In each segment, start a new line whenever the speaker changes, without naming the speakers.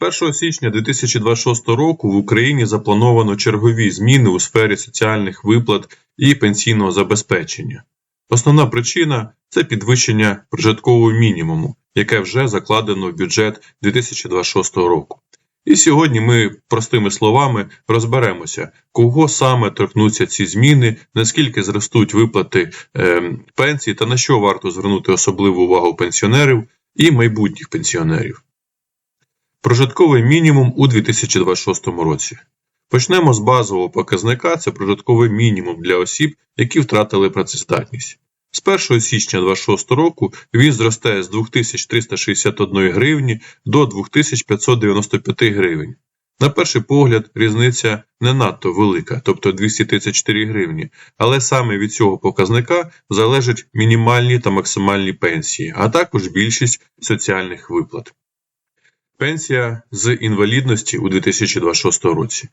1 січня 2026 року в Україні заплановано чергові зміни у сфері соціальних виплат і пенсійного забезпечення. Основна причина це підвищення прожиткового мінімуму, яке вже закладено в бюджет 2026 року. І сьогодні ми простими словами розберемося, кого саме торкнуться ці зміни, наскільки зростуть виплати е, пенсій та на що варто звернути особливу увагу пенсіонерів і майбутніх пенсіонерів. Прожитковий мінімум у 2026 році. Почнемо з базового показника це прожитковий мінімум для осіб, які втратили працездатність. З 1 січня 2026 року він зросте з 2361 гривні до 2595 гривень. На перший погляд, різниця не надто велика, тобто 234 гривні, але саме від цього показника залежать мінімальні та максимальні пенсії, а також більшість соціальних виплат. Пенсія з інвалідності у 2026 році.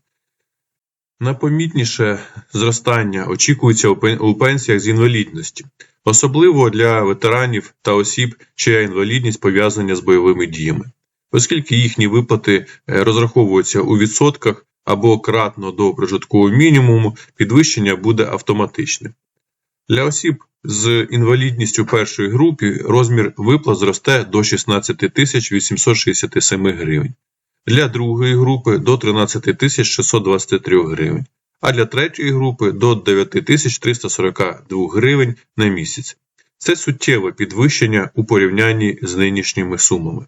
Найпомітніше зростання очікується у пенсіях з інвалідності, особливо для ветеранів та осіб, чия інвалідність пов'язана з бойовими діями, оскільки їхні виплати е, розраховуються у відсотках або кратно до прожиткового мінімуму, підвищення буде автоматичним. Для осіб з інвалідністю першої групи розмір виплат зросте до 16 867 гривень для другої групи до 13 623 гривень, а для третьої групи до 9 342 гривень на місяць. Це суттєве підвищення у порівнянні з нинішніми сумами.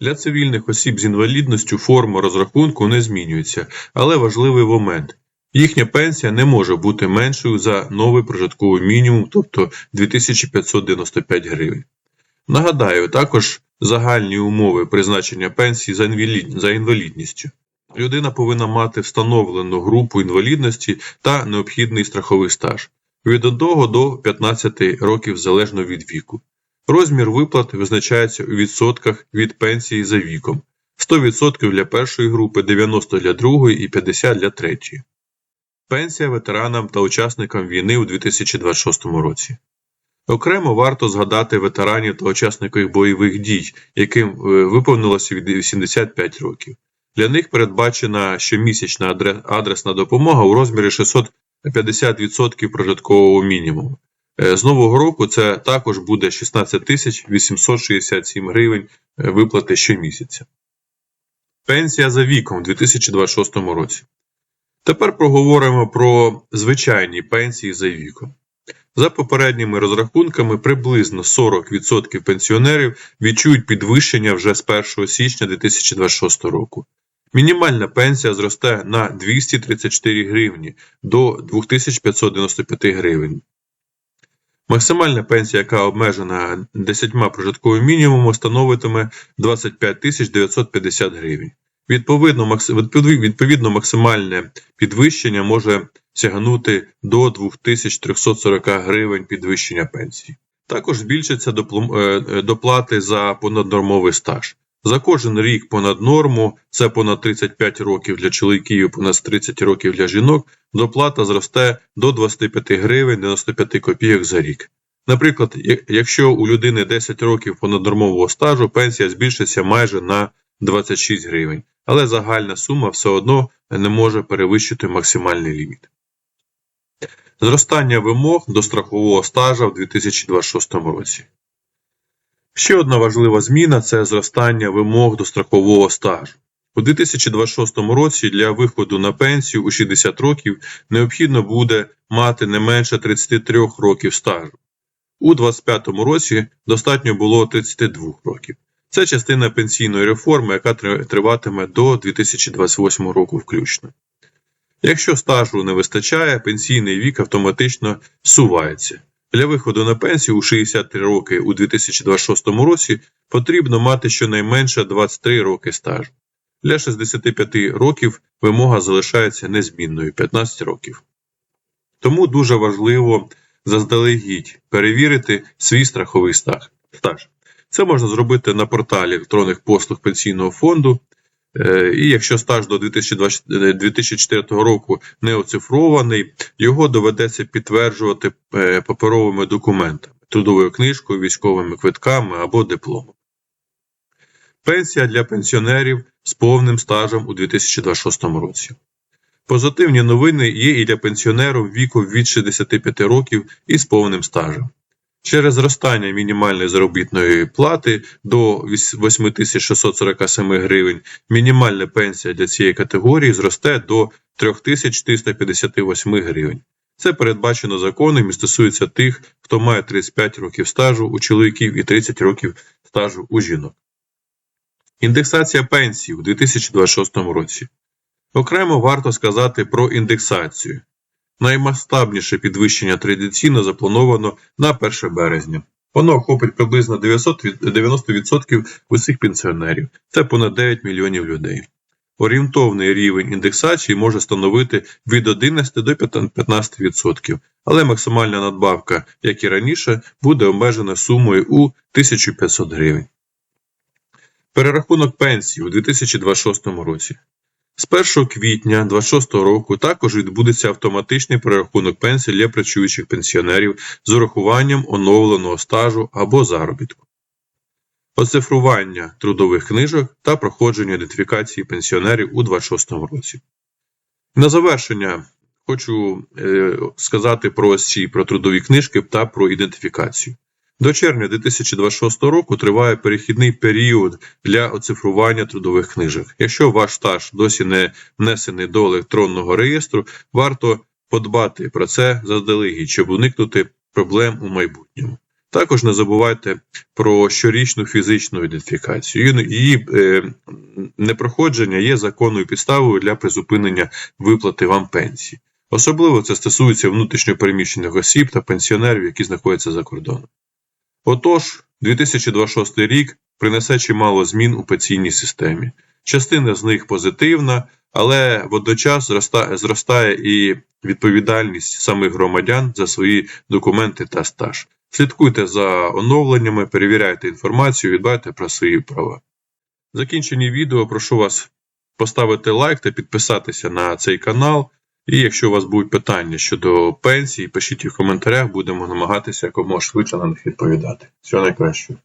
Для цивільних осіб з інвалідністю форма розрахунку не змінюється, але важливий момент. Їхня пенсія не може бути меншою за новий прожитковий мінімум, тобто 2595 гривень. Нагадаю, також загальні умови призначення пенсії за інвалідністю. Людина повинна мати встановлену групу інвалідності та необхідний страховий стаж від 1 до 15 років залежно від віку. Розмір виплат визначається у відсотках від пенсії за віком 100% для першої групи, 90% для другої і 50% для третьої. Пенсія ветеранам та учасникам війни у 2026 році. Окремо варто згадати ветеранів та учасників бойових дій, яким е, виповнилося 85 років. Для них передбачена щомісячна адресна допомога у розмірі 650% прожиткового мінімуму. Е, з нового року це також буде 16 867 гривень е, виплати щомісяця. Пенсія за віком у 2026 році. Тепер проговоримо про звичайні пенсії за віком. За попередніми розрахунками, приблизно 40% пенсіонерів відчують підвищення вже з 1 січня 2026 року. Мінімальна пенсія зросте на 234 гривні до 2595 гривень. Максимальна пенсія, яка обмежена 10 прожитковим мінімумом, становитиме 25 950 гривень. Відповідно, відповідно, максимальне підвищення може сягнути до 2340 гривень підвищення пенсії. Також збільшаться е, доплати за понаднормовий стаж. За кожен рік понад норму, це понад 35 років для чоловіків понад 30 років для жінок, доплата зросте до 25 гривень 95 копійок за рік. Наприклад, якщо у людини 10 років понаднормового стажу, пенсія збільшиться майже на 26 гривень, але загальна сума все одно не може перевищити максимальний ліміт. Зростання вимог до страхового стажа в 2026 році. Ще одна важлива зміна це зростання вимог до страхового стажу. У 2026 році для виходу на пенсію у 60 років необхідно буде мати не менше 33 років стажу. У 2025 році достатньо було 32 років. Це частина пенсійної реформи, яка триватиме до 2028 року включно. Якщо стажу не вистачає, пенсійний вік автоматично сувається. Для виходу на пенсію у 63 роки у 2026 році потрібно мати щонайменше 23 роки стажу. Для 65 років вимога залишається незмінною 15 років. Тому дуже важливо заздалегідь перевірити свій страховий стаж. Це можна зробити на порталі електронних послуг пенсійного фонду. Е, і якщо стаж до 2024 року не оцифрований, його доведеться підтверджувати е, паперовими документами, трудовою книжкою, військовими квитками або дипломом. Пенсія для пенсіонерів з повним стажем у 2026 році. Позитивні новини є і для пенсіонерів віку від 65 років із повним стажем. Через зростання мінімальної заробітної плати до 8647 гривень мінімальна пенсія для цієї категорії зросте до 3458 гривень. Це передбачено законом і стосується тих, хто має 35 років стажу у чоловіків і 30 років стажу у жінок. Індексація пенсій у 2026 році. Окремо варто сказати про індексацію. Наймасштабніше підвищення традиційно заплановано на 1 березня. Воно охопить приблизно 900 від- 90% усіх пенсіонерів. Це понад 9 мільйонів людей. Орієнтовний рівень індексації може становити від 11 до 15%, але максимальна надбавка, як і раніше, буде обмежена сумою у 1500 гривень. Перерахунок пенсій у 2026 році. З 1 квітня 2026 року також відбудеться автоматичний перерахунок пенсій для працюючих пенсіонерів з урахуванням оновленого стажу або заробітку. Оцифрування трудових книжок та проходження ідентифікації пенсіонерів у 2026 році. На завершення хочу е, сказати про ці про трудові книжки та про ідентифікацію. До червня 2026 року триває перехідний період для оцифрування трудових книжок. Якщо ваш стаж досі не внесений до електронного реєстру, варто подбати про це заздалегідь, щоб уникнути проблем у майбутньому. Також не забувайте про щорічну фізичну ідентифікацію. Її- е, непроходження є законною підставою для призупинення виплати вам пенсії. Особливо це стосується внутрішньопереміщених осіб та пенсіонерів, які знаходяться за кордоном. Отож, 2026 рік принесе чимало змін у пенсійній системі. Частина з них позитивна, але водночас зроста- зростає і відповідальність самих громадян за свої документи та стаж. Слідкуйте за оновленнями, перевіряйте інформацію, відбайте про свої права. В закінченні відео прошу вас поставити лайк та підписатися на цей канал. І якщо у вас будуть питання щодо пенсії, пишіть їх в коментарях, будемо намагатися якомога швидше на них відповідати. Всього найкращого.